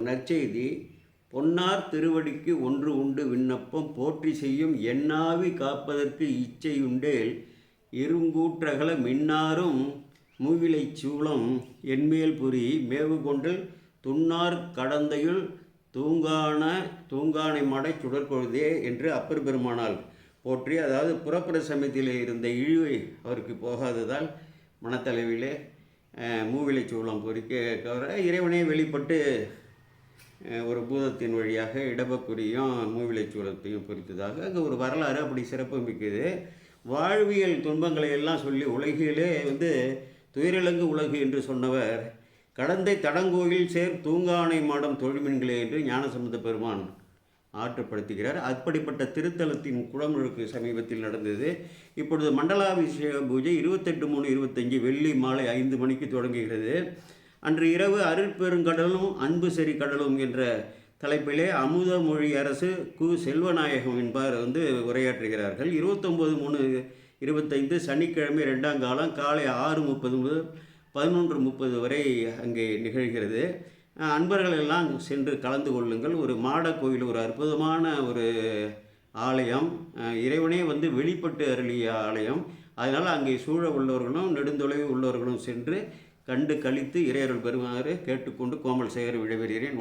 நற்செய்தி பொன்னார் திருவடிக்கு ஒன்று உண்டு விண்ணப்பம் போற்றி செய்யும் எண்ணாவி காப்பதற்கு இச்சையுண்டேல் இருங்கூற்றகல மின்னாரும் மூவிலைச் சூளம் என்மேல் புரி மேவு கொண்டு துன்னார் கடந்தையுள் தூங்கான தூங்கானை மடை சுடற்கொழுதே என்று அப்பர் பெருமானால் போற்றி அதாவது புறப்புற சமயத்தில் இருந்த இழிவை அவருக்கு போகாததால் மனத்தளவிலே மூவிலை சூளம் பொறிக்க கவர இறைவனே வெளிப்பட்டு ஒரு பூதத்தின் வழியாக இடபக்குறியும் மூவிலைச் சூளத்தையும் பொறித்ததாக அங்கே ஒரு வரலாறு அப்படி சிறப்பு மிக்கது. வாழ்வியல் துன்பங்களை எல்லாம் சொல்லி உலகிலே வந்து துயிரிழங்கு உலகு என்று சொன்னவர் கடந்தை தடங்கோயில் சேர் தூங்கானை மாடம் தொழில்மீன்களே என்று ஞானசம்பந்த பெருமான் ஆற்றுப்படுத்துகிறார். அப்படிப்பட்ட திருத்தலத்தின் குளமுழுக்கு சமீபத்தில் நடந்தது. இப்பொழுது மண்டலாபிஷேக பூஜை இருபத்தெட்டு மூணு இருபத்தஞ்சி வெள்ளி மாலை ஐந்து மணிக்கு தொடங்குகிறது. அன்று இரவு அருட்பெருங்கடலும் அன்பு செறி கடலும் என்ற தலைப்பிலே அமுத மொழி அரசு கு. செல்வநாயகம் என்பார் வந்து உரையாற்றுகிறார்கள். இருபத்தொம்போது மூணு இருபத்தைந்து சனிக்கிழமை ரெண்டாம் காலம் காலை ஆறு முப்பது முதல் பதினொன்று முப்பது வரை அங்கே நிகழ்கிறது. அன்பர்களெல்லாம் அன்பர்கள் எல்லாம் சென்று கலந்து கொள்ளுங்கள். ஒரு மாட கோயில் ஒரு அற்புதமான ஒரு ஆலயம். இறைவனே வந்து வெளிப்பட்டு அருளிய ஆலயம். அதனால் அங்கே சூழ உள்ளவர்களும் நெடுந்தொலைவு உள்ளவர்களும் சென்று கண்டு கழித்து இறையருள் பெறுமாறு கேட்டுக்கொண்டு கோமல் சேகர் விடைபெறுகிறேன்.